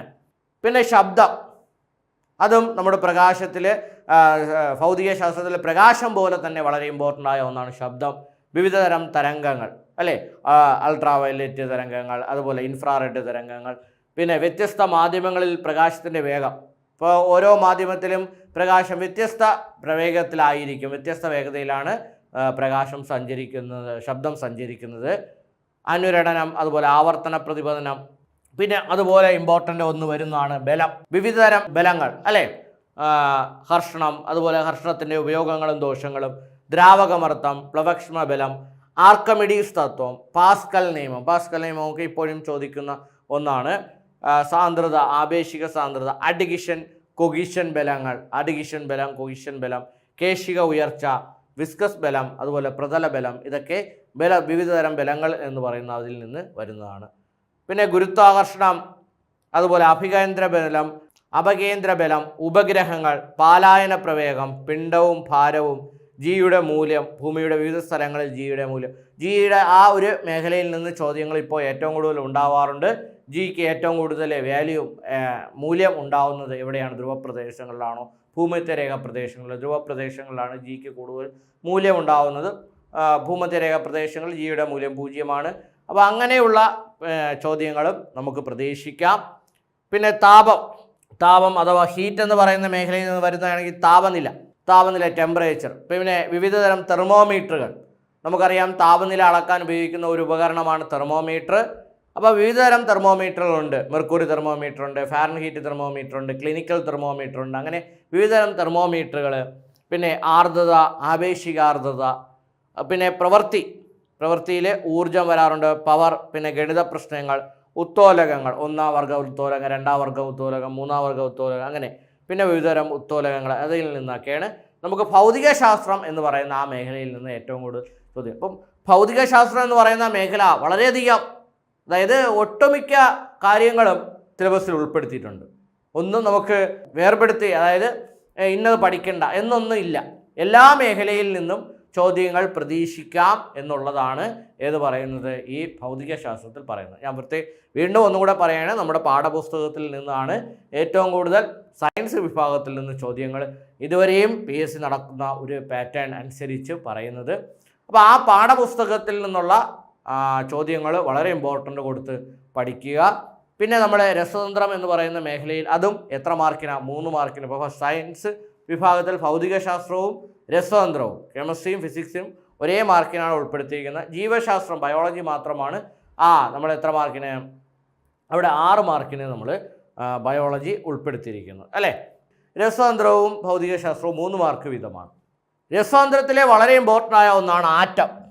പിന്നെ ശബ്ദം. അതും നമ്മുടെ പ്രകാശത്തിൽ ഭൗതിക ശാസ്ത്രത്തിൽ പ്രകാശം പോലെ തന്നെ വളരെ ഇമ്പോർട്ടന്റ് ആയ ഒന്നാണ് ശബ്ദം. വിവിധതരം തരംഗങ്ങൾ അല്ലേ? അൾട്രാവയലറ്റ് തരംഗങ്ങൾ അതുപോലെ ഇൻഫ്രാറെഡ് തരംഗങ്ങൾ. പിന്നെ വ്യത്യസ്ത മാധ്യമങ്ങളിൽ പ്രകാശത്തിന്റെ വേഗം. ഇപ്പോൾ ഓരോ മാധ്യമത്തിലും പ്രകാശം വ്യത്യസ്ത പ്രവേഗത്തിലായിരിക്കും. വ്യത്യസ്ത വേഗതയിലാണ് പ്രകാശം സഞ്ചരിക്കുന്നത് ശബ്ദം സഞ്ചരിക്കുന്നത്. അനുരണനം അതുപോലെ ആവർത്തന പ്രതിപതനം പിന്നെ അതുപോലെ ഇമ്പോർട്ടന്റ് ഒന്ന് വരുന്നതാണ് ബലം. വിവിധതരം ബലങ്ങൾ അല്ലേ? ഹർഷണം അതുപോലെ ഹർഷണത്തിന്റെ ഉപയോഗങ്ങളും ദോഷങ്ങളും ദ്രാവകമർത്ഥം പ്ലവക്ഷ്മ ബലം ആർക്കമിഡീസ് തത്വം പാസ്കൽ നിയമം. പാസ്കൽ നിയമമൊക്കെ ഇപ്പോഴും ചോദിക്കുന്ന ഒന്നാണ്. സാന്ദ്രത ആപേക്ഷിക സാന്ദ്രത അഡിഗിഷൻ കൊഗിഷൻ ബലങ്ങൾ അഡിഗിഷൻ ബലം കൊഗീഷൻ ബലം കേശിക ഉയർച്ച വിസ്കസ് ബലം അതുപോലെ പ്രതല ബലം ഇതൊക്കെ ബല വിവിധതരം ബലങ്ങൾ എന്ന് പറയുന്ന അതിൽ നിന്ന് വരുന്നതാണ്. പിന്നെ ഗുരുത്വാകർഷണം അതുപോലെ അഭികേന്ദ്ര ബലം അപകേന്ദ്ര ബലം ഉപഗ്രഹങ്ങൾ പാലായന പ്രവേഗം പിണ്ടവും ഭാരവും ജിയുടെ മൂല്യം ഭൂമിയുടെ വിവിധ സ്ഥലങ്ങളിൽ ജിയുടെ മൂല്യം. ജിയുടെ ആ ഒരു മേഖലയിൽ നിന്ന് ചോദ്യങ്ങൾ ഇപ്പോൾ ഏറ്റവും കൂടുതൽ ഉണ്ടാവാറുണ്ട്. ജിക്ക് ഏറ്റവും കൂടുതൽ വാല്യൂ മൂല്യം ഉണ്ടാവുന്നത് എവിടെയാണ്? ധ്രുവപ്രദേശങ്ങളിലാണോ? ഭൂമധ്യരേഖ പ്രദേശങ്ങളിൽ ധ്രുവപ്രദേശങ്ങളിലാണ് ജിക്ക് കൂടുതൽ മൂല്യം ഉണ്ടാവുന്നത്. ഭൂമധ്യരേഖ പ്രദേശങ്ങളിൽ ജിയുടെ മൂല്യം പൂജ്യമാണ്. അപ്പോൾ അങ്ങനെയുള്ള ചോദ്യങ്ങളും നമുക്ക് പ്രതീക്ഷിക്കാം. പിന്നെ താപം. താപം അഥവാ ഹീറ്റ് എന്ന് പറയുന്ന മേഖലയിൽ നിന്ന് വരുന്നതാണെങ്കിൽ താപനില. താപനില ടെമ്പറേച്ചർ പിന്നെ വിവിധതരം തെർമോമീറ്ററുകൾ നമുക്കറിയാം താപനില അളക്കാൻ ഉപയോഗിക്കുന്ന ഒരു ഉപകരണമാണ് തെർമോമീറ്റർ അപ്പോൾ വിവിധതരം തെർമോമീറ്ററുകളുണ്ട് മെർക്കൂറി തെർമോമീറ്റർ ഉണ്ട് ഫാരൻഹീറ്റ് തെർമോമീറ്റർ ഉണ്ട് ക്ലിനിക്കൽ തെർമോമീറ്റർ ഉണ്ട് അങ്ങനെ വിവിധതരം തെർമോമീറ്ററുകൾ പിന്നെ ആർദ്രത ആപേക്ഷിക ആർദ്രത പിന്നെ പ്രവൃത്തി പ്രവൃത്തിയിൽ ഊർജം വരാറുണ്ട്. പവർ പിന്നെ ഗണിത പ്രശ്നങ്ങൾ ഉത്തോലകങ്ങൾ ഒന്നാം വർഗ ഉത്തോലകം രണ്ടാം വർഗ ഉത്തോലകം മൂന്നാം വർഗ ഉത്തോലകം അങ്ങനെ പിന്നെ വിവിധതരം ഉത്തോലകങ്ങൾ അതിൽ നിന്നൊക്കെയാണ് നമുക്ക് ഭൗതികശാസ്ത്രം എന്ന് പറയുന്ന ആ മേഖലയിൽ നിന്ന് ഏറ്റവും കൂടുതൽ ചോദ്യം. അപ്പം ഭൗതികശാസ്ത്രം എന്ന് പറയുന്ന മേഖല വളരെയധികം അതായത് ഒട്ടുമിക്ക കാര്യങ്ങളും സിലബസിൽ ഉൾപ്പെടുത്തിയിട്ടുണ്ട്. ഒന്നും നമുക്ക് വേർപെടുത്തി അതായത് ഇന്നത് പഠിക്കണ്ട എന്നൊന്നും ഇല്ല. എല്ലാ മേഖലയിൽ നിന്നും ചോദ്യങ്ങൾ പ്രതീക്ഷിക്കാം എന്നുള്ളതാണ് ഏത് പറയുന്നത് ഈ ഭൗതിക ശാസ്ത്രത്തിൽ പറയുന്നത്. ഞാൻ പ്രത്യേകം വീണ്ടും ഒന്നുകൂടെ പറയുകയാണ് നമ്മുടെ പാഠപുസ്തകത്തിൽ നിന്നാണ് ഏറ്റവും കൂടുതൽ സയൻസ് വിഭാഗത്തിൽ നിന്ന് ചോദ്യങ്ങൾ ഇതുവരെയും പി എസ് സി നടക്കുന്ന ഒരു പാറ്റേൺ അനുസരിച്ച് പറയുന്നത്. അപ്പോൾ ആ പാഠപുസ്തകത്തിൽ നിന്നുള്ള ചോദ്യങ്ങൾ വളരെ ഇമ്പോർട്ടന്റ് കൊടുത്ത് പഠിക്കുക. പിന്നെ നമ്മുടെ രസതന്ത്രം എന്ന് പറയുന്ന മേഖലയിൽ അതും എത്ര മാർക്കിനാണ് മൂന്ന് മാർക്കിന്. ഇപ്പോൾ സയൻസ് വിഭാഗത്തിൽ ഭൗതികശാസ്ത്രവും രസതന്ത്രവും കെമിസ്ട്രിയും ഫിസിക്സും ഒരേ മാർക്കിനാണ് ഉൾപ്പെടുത്തിയിരിക്കുന്നത്. ജീവശാസ്ത്രം ബയോളജി മാത്രമാണ്. ആ നമ്മൾ എത്ര മാർക്കിന്? അവിടെ ആറ് മാർക്കിന് നമ്മൾ ബയോളജി ഉൾപ്പെടുത്തിയിരിക്കുന്നു. അല്ലേ? രസതന്ത്രവും ഭൗതികശാസ്ത്രവും മൂന്ന് മാർക്ക് വീതമാണ്. രസതന്ത്രത്തിലെ വളരെ ഇമ്പോർട്ടന്റ് ആയ ഒന്നാണ് ആറ്റം.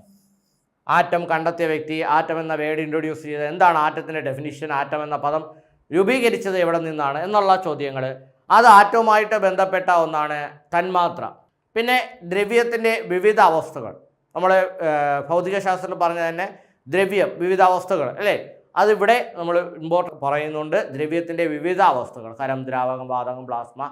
ആറ്റം കണ്ടെത്തിയ വ്യക്തി ആറ്റം എന്ന വേർഡ് ഇൻട്രൊഡ്യൂസ് ചെയ്തത് എന്താണ് ആറ്റത്തിന്റെ ഡെഫിനിഷൻ ആറ്റം എന്ന പദം രൂപീകരിച്ചത് എവിടെ നിന്നാണ് എന്നുള്ള ചോദ്യങ്ങൾ അത് ആറ്റവുമായിട്ട് ബന്ധപ്പെട്ട ഒന്നാണ് തന്മാത്ര. പിന്നെ ദ്രവ്യത്തിന്റെ വിവിധ അവസ്ഥകൾ. നമ്മൾ ഭൗതികശാസ്ത്രത്തിൽ പറഞ്ഞ തന്നെ ദ്രവ്യം വിവിധ അവസ്ഥകൾ അല്ലേ? അതിവിടെ നമ്മൾ ഇമ്പോർട്ട് പറയുന്നുണ്ട് ദ്രവ്യത്തിന്റെ വിവിധ അവസ്ഥകൾ. കരം ദ്രാവകം വാതകം plasma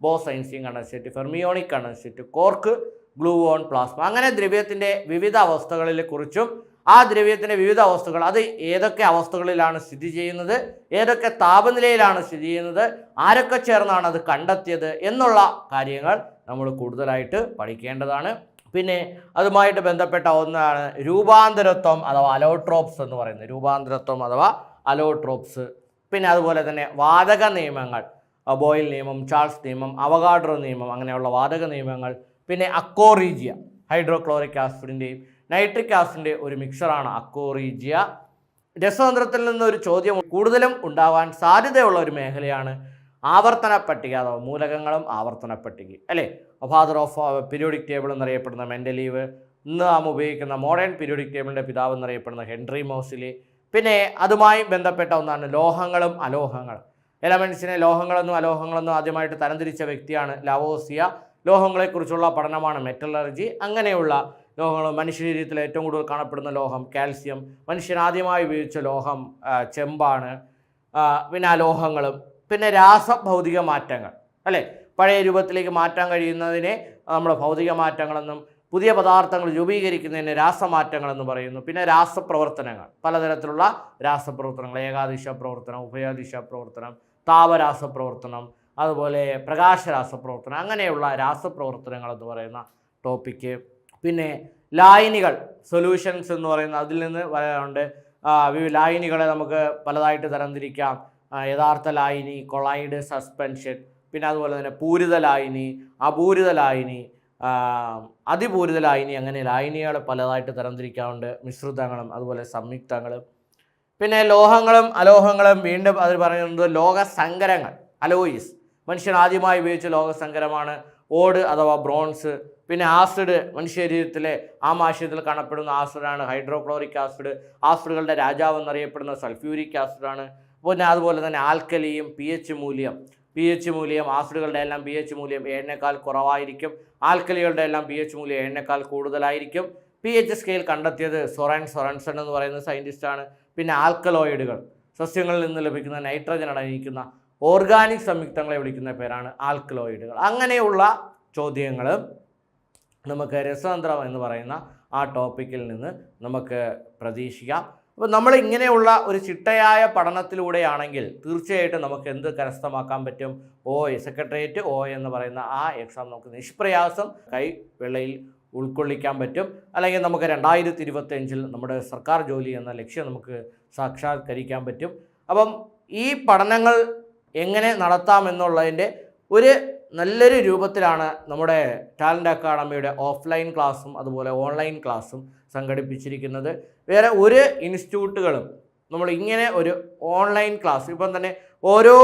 Bose Einstein condensate fermionic condensate quark gluon plasma അങ്ങനെ ദ്രവ്യത്തിന്റെ വിവിധ അവസ്ഥകളിലെ കുറിച്ചും ആ ദ്രവ്യത്തിന്റെ വിവിധ അവസ്ഥകൾ അത് ഏതൊക്കെ അവസ്ഥകളിലാണ് സ്ഥിതി ചെയ്യുന്നത് ഏതൊക്കെ താപനിലയിലാണ് സ്ഥിതി ചെയ്യുന്നത് ആരൊക്കെ ചേർന്നാണ് അത് കണ്ടെത്തിയത് എന്നുള്ള കാര്യങ്ങൾ നമ്മൾ കൂടുതലായിട്ട് പഠിക്കേണ്ടതാണ്. പിന്നെ അതുമായിട്ട് ബന്ധപ്പെട്ട ഒന്നാണ് രൂപാന്തരത്വം അഥവാ അലോട്രോപ്സ് എന്ന് പറയുന്നത്. രൂപാന്തരത്വം അഥവാ അലോട്രോപ്സ്. പിന്നെ അതുപോലെ തന്നെ വാതക നിയമങ്ങൾ. ബോയിൽ നിയമം ചാൾസ് നിയമം അവഗാഡ്രോ നിയമം അങ്ങനെയുള്ള വാതക നിയമങ്ങൾ പിന്നെ അക്കോറീജിയ ഹൈഡ്രോക്ലോറിക് ആസിഡിന്റെയും നൈട്രിക് ആസിഡിന്റെ ഒരു മിക്സറാണ് അക്കോറീജിയ. രസതന്ത്രത്തിൽ നിന്ന് ഒരു ചോദ്യം കൂടുതലും ഉണ്ടാവാൻ സാധ്യതയുള്ള ഒരു മേഖലയാണ് ആവർത്തന പട്ടിക അഥവാ മൂലകങ്ങളും ആവർത്തന പട്ടിക അല്ലേ? ഫാദർ ഓഫ് പീരിയോഡിക് ടേബിൾ എന്നറിയപ്പെടുന്ന മെന്റലീവ് ഇന്ന് നാം ഉപയോഗിക്കുന്ന മോഡേൺ പീരിയോഡിക് ടേബിളിന്റെ പിതാവ് എന്നറിയപ്പെടുന്ന ഹെൻറി മോസിലി പിന്നെ അതുമായി ബന്ധപ്പെട്ട ഒന്നാണ് ലോഹങ്ങളും അലോഹങ്ങളും. എലമെൻസിനെ ലോഹങ്ങളെന്നും അലോഹങ്ങളെന്നും ആദ്യമായിട്ട് തരംതിരിച്ച വ്യക്തിയാണ് ലാവോസിയ. ലോഹങ്ങളെക്കുറിച്ചുള്ള പഠനമാണ് മെറ്റലർജി. അങ്ങനെയുള്ള ലോഹങ്ങൾ മനുഷ്യ ശരീരത്തിൽ ഏറ്റവും കൂടുതൽ കാണപ്പെടുന്ന ലോഹം കാൽസ്യം. മനുഷ്യൻ ആദ്യമായി ഉപയോഗിച്ച ലോഹം ചെമ്പാണ്. പിന്നെ ആ, ലോഹങ്ങളും. പിന്നെ രാസഭൗതിക മാറ്റങ്ങൾ അല്ലേ? പഴയ രൂപത്തിലേക്ക് മാറ്റാൻ കഴിയുന്നതിനെ നമ്മൾ ഭൗതിക മാറ്റങ്ങളെന്നും പുതിയ പദാർത്ഥങ്ങൾ രൂപീകരിക്കുന്നതിന് രാസമാറ്റങ്ങളെന്ന് പറയുന്നു. പിന്നെ രാസപ്രവർത്തനങ്ങൾ പലതരത്തിലുള്ള രാസപ്രവർത്തനങ്ങൾ. ഏകാദിശ പ്രവർത്തനം ഉഭയദിശ പ്രവർത്തനം താപരാസപ്രവർത്തനം അതുപോലെ പ്രകാശ രാസപ്രവർത്തനം അങ്ങനെയുള്ള രാസപ്രവർത്തനങ്ങൾ എന്ന് പറയുന്ന ടോപ്പിക്ക് പിന്നെ ലായനികൾ സൊല്യൂഷൻസ് എന്ന് പറയുന്ന അതിൽ നിന്ന് പറയാറുണ്ട് ലായനികളെ നമുക്ക് പലതായിട്ട് തരംതിരിക്കാം. യഥാർത്ഥ ലായനി കൊളൈഡ് സസ്പെൻഷൻ പിന്നെ അതുപോലെ തന്നെ പൂരിത ലായനി അപൂരിത ലായനി അതിപൂരിത ലായനി അങ്ങനെ ലായനികൾ പലതായിട്ട് തരംതിരിക്കാറുണ്ട്. മിശ്രിതങ്ങളും അതുപോലെ സംയുക്തങ്ങളും. പിന്നെ ലോഹങ്ങളും അലോഹങ്ങളും വീണ്ടും അതിൽ പറയുന്നത് ലോകസങ്കരങ്ങൾ അലോയിസ്. മനുഷ്യൻ ആദ്യമായി ഉപയോഗിച്ച ലോകസങ്കരമാണ്. ഓട് അഥവാ ബ്രോൺസ്. പിന്നെ ആസിഡ് മനുഷ്യ ശരീരത്തിലെ ആമാശയത്തിൽ കാണപ്പെടുന്ന ആസിഡാണ്. ഹൈഡ്രോക്ലോറിക് ആസിഡ് ആസിഡുകളുടെ രാജാവ് എന്നറിയപ്പെടുന്ന സൾഫ്യൂരിക് ആസിഡാണ്. പിന്നെ അതുപോലെ തന്നെ ആൽക്കലിയും പി എച്ച് മൂല്യം. പി എച്ച് മൂല്യം ആസിഡുകളുടെ എല്ലാം പി എച്ച് മൂല്യം ഏഴിനേക്കാൾ കുറവായിരിക്കും. ആൽക്കലികളുടെ എല്ലാം പി എച്ച് മൂല്യം ഏഴിനേക്കാൾ കൂടുതലായിരിക്കും. പി എച്ച് സ്കെയിൽ കണ്ടെത്തിയത് സൊറൻ സൊറൻസൺ എന്ന് പറയുന്ന സയന്റിസ്റ്റാണ് പിന്നെ ആൽക്കലോയിഡുകൾ. സസ്യങ്ങളിൽ നിന്ന് ലഭിക്കുന്ന നൈട്രജൻ അടങ്ങിയിരിക്കുന്ന ഓർഗാനിക് സംയുക്തങ്ങളെ വിളിക്കുന്ന പേരാണ് ആൽക്കലോയിഡുകൾ. അങ്ങനെയുള്ള ചോദ്യങ്ങൾ നമുക്ക് രസതന്ത്രം എന്ന് പറയുന്ന ആ ടോപ്പിക്കിൽ നിന്ന് നമുക്ക് പ്രതീക്ഷിക്കാം. അപ്പോൾ നമ്മൾ ഇങ്ങനെയുള്ള ഒരു ചിട്ടയായ പഠനത്തിലൂടെയാണെങ്കിൽ തീർച്ചയായിട്ടും നമുക്ക് എന്ത് കരസ്ഥമാക്കാൻ പറ്റും? ഓ സെക്രട്ടേറിയറ്റ് ഓ എന്ന് പറയുന്ന ആ എക്സാം നമുക്ക് നിഷ്പ്രയാസം കൈ വെള്ളയിൽ ഉൾക്കൊള്ളിക്കാൻ പറ്റും. അല്ലെങ്കിൽ നമുക്ക് രണ്ടായിരത്തി ഇരുപത്തഞ്ചിൽ നമ്മുടെ സർക്കാർ ജോലി എന്ന ലക്ഷ്യം നമുക്ക് സാക്ഷാത്കരിക്കാൻ പറ്റും. അപ്പം ഈ പഠനങ്ങൾ എങ്ങനെ നടത്താമെന്നുള്ളതിന്റെ ഒരു നല്ലൊരു രൂപത്തിലാണ് നമ്മുടെ ടാലന്റ് അക്കാഡമിയുടെ ഓഫ്ലൈൻ ക്ലാസ്സും അതുപോലെ ഓൺലൈൻ ക്ലാസ്സും സംഘടിപ്പിച്ചിരിക്കുന്നത്. വേറെ ഒരു ഇൻസ്റ്റിറ്റ്യൂട്ടുകളും നമ്മൾ ഇങ്ങനെ ഒരു ഓൺലൈൻ ക്ലാസ് ഇപ്പം തന്നെ ഓരോ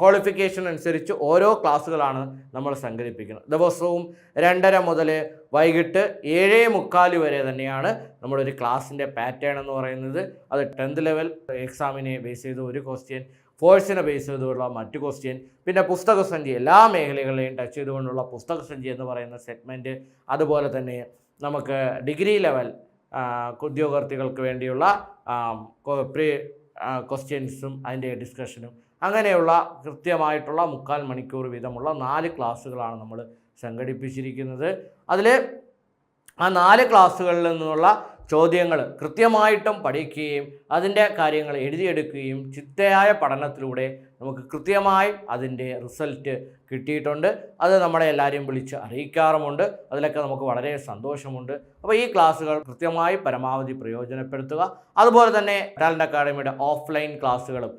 ക്വാളിഫിക്കേഷൻ അനുസരിച്ച് ഓരോ ക്ലാസ്സുകളാണ് നമ്മൾ സംഘടിപ്പിക്കുന്നത്. ദിവസവും രണ്ടര മുതൽ വൈകിട്ട് ഏഴേ മുക്കാൽ വരെ തന്നെയാണ് നമ്മുടെ ഒരു ക്ലാസ്സിന്റെ പാറ്റേൺ എന്ന് പറയുന്നത്. അത് ടെൻത്ത് ലെവൽ എക്സാമിനെ ബേസ് ചെയ്ത് ഒരു ക്വസ്റ്റ്യൻ ഫോഴ്സിനെ ബേസ് ചെയ്തുള്ള മറ്റു ക്വസ്റ്റ്യൻ പിന്നെ പുസ്തക പുസ്തകസഞ്ചി എല്ലാ മേഖലകളെയും ടച്ച് ചെയ്തുകൊണ്ടുള്ള പുസ്തകസഞ്ചി എന്ന് പറയുന്ന സെഗ്മെന്റ് അതുപോലെ തന്നെ നമുക്ക് ഡിഗ്രി ലെവൽ ഉദ്യോഗാർത്ഥികൾക്ക് വേണ്ടിയുള്ള പ്രീ ക്വസ്റ്റ്യൻസും അതിന്റെ ഡിസ്കഷനും അങ്ങനെയുള്ള കൃത്യമായിട്ടുള്ള മുക്കാൽ മണിക്കൂർ വീതമുള്ള നാല് ക്ലാസ്സുകളാണ് നമ്മൾ സംഘടിപ്പിച്ചിരിക്കുന്നത്. അതിൽ ആ നാല് ക്ലാസ്സുകളിൽ നിന്നുള്ള ചോദ്യങ്ങൾ കൃത്യമായിട്ടും പഠിക്കുകയും അതിന്റെ കാര്യങ്ങൾ എഴുതിയെടുക്കുകയും ചിട്ടയായ പഠനത്തിലൂടെ നമുക്ക് കൃത്യമായി അതിന്റെ റിസൾട്ട് കിട്ടിയിട്ടുണ്ട്. അത് നമ്മളെ എല്ലാവരെയും വിളിച്ച് അറിയിക്കാറുമുണ്ട്. അതിലൊക്കെ നമുക്ക് വളരെ സന്തോഷമുണ്ട്. അപ്പോൾ ഈ ക്ലാസ്സുകൾ കൃത്യമായി പരമാവധി പ്രയോജനപ്പെടുത്തുക. അതുപോലെ തന്നെ ടാലന്റ് അക്കാഡമിയുടെ ഓഫ്ലൈൻ ക്ലാസ്സുകളും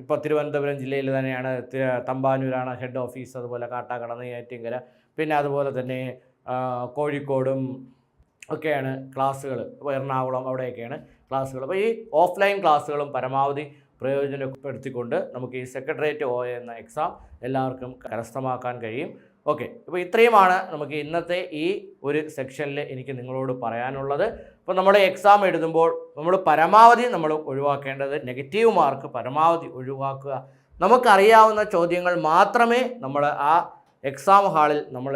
ഇപ്പോൾ തിരുവനന്തപുരം ജില്ലയിൽ തന്നെയാണ് തമ്പാനൂരാണ് ഹെഡ് ഓഫീസ് അതുപോലെ കാട്ടാക്കട നെയ്യാറ്റിങ്കര പിന്നെ അതുപോലെ തന്നെ കോഴിക്കോടും ഒക്കെയാണ് ക്ലാസ്സുകൾ എറണാകുളം അവിടെയൊക്കെയാണ് ക്ലാസ്സുകൾ അപ്പോൾ ഈ ഓഫ്ലൈൻ ക്ലാസ്സുകളും പരമാവധി പ്രയോജനപ്പെടുത്തിക്കൊണ്ട് നമുക്ക് ഈ സെക്രട്ടേറിയറ്റ് ഒ എന്ന എക്സാം എല്ലാവർക്കും കരസ്ഥമാക്കാൻ കഴിയും. ഓക്കെ അപ്പോൾ ഇത്രയുമാണ് നമുക്ക് ഇന്നത്തെ ഈ ഒരു സെക്ഷനിൽ എനിക്ക് നിങ്ങളോട് പറയാനുള്ളത്. അപ്പോൾ നമ്മൾ എക്സാം എഴുതുമ്പോൾ നമ്മൾ പരമാവധി നമ്മൾ ഒഴിവാക്കേണ്ടത് നെഗറ്റീവ് മാർക്ക് പരമാവധി ഒഴിവാക്കുക. നമുക്കറിയാവുന്ന ചോദ്യങ്ങൾ മാത്രമേ നമ്മൾ ആ എക്സാം ഹാളിൽ നമ്മൾ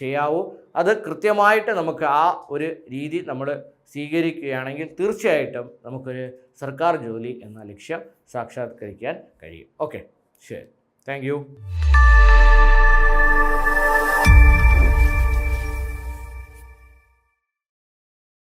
ചെയ്യാവൂ. അത് കൃത്യമായിട്ട് നമുക്ക് ആ ഒരു രീതി നമ്മൾ സ്വീകരിക്കുകയാണെങ്കിൽ തീർച്ചയായിട്ടും നമുക്കൊരു സർക്കാർ ജോലി എന്ന ലക്ഷ്യം സാക്ഷാത്കരിക്കാൻ കഴിയും. ഓക്കെ ശരി. താങ്ക്